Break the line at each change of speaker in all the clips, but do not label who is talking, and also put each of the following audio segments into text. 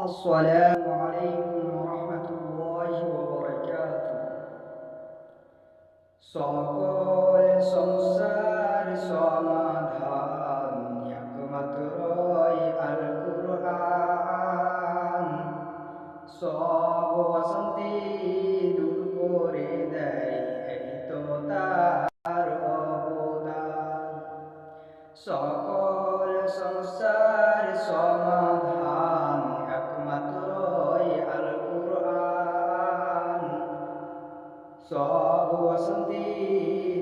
السلام عليكم ورحمة الله وبركاته সকল সংসার সমাধান একমাত্রই আল কুরআন সব অশান্তি দূর করে দেয় এই তো তার অবদান সকল সংসার সমাধান সব অশান্তি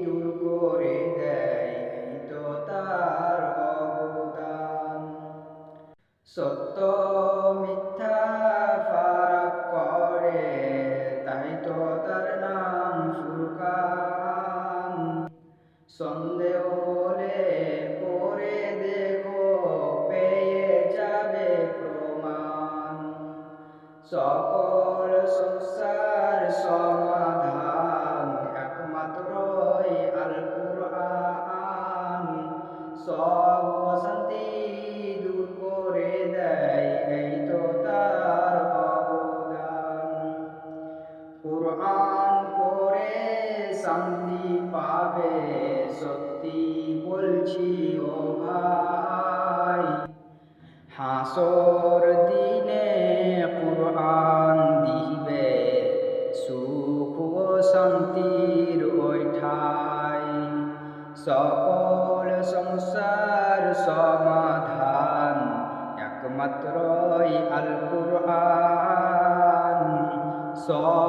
দূর করে দেয় তো তার অবদান। সত্য মিথ্যা ফারাক করে, তাই তো তার নাম ফুরকান সন্দেহ হলে পরে দেখো, পেয়ে যাবে প্রমাণ। সকল সব অশান্তি দূর করে দেয়, এই তো তার অবদান। কুরআন করে শান্তি সত্যি বলছি ও ভাই। হাসর কুরআন দিবে, সুখ ঠাই সকল সংসার সমাধান একমাত্রই আল কুরআন সব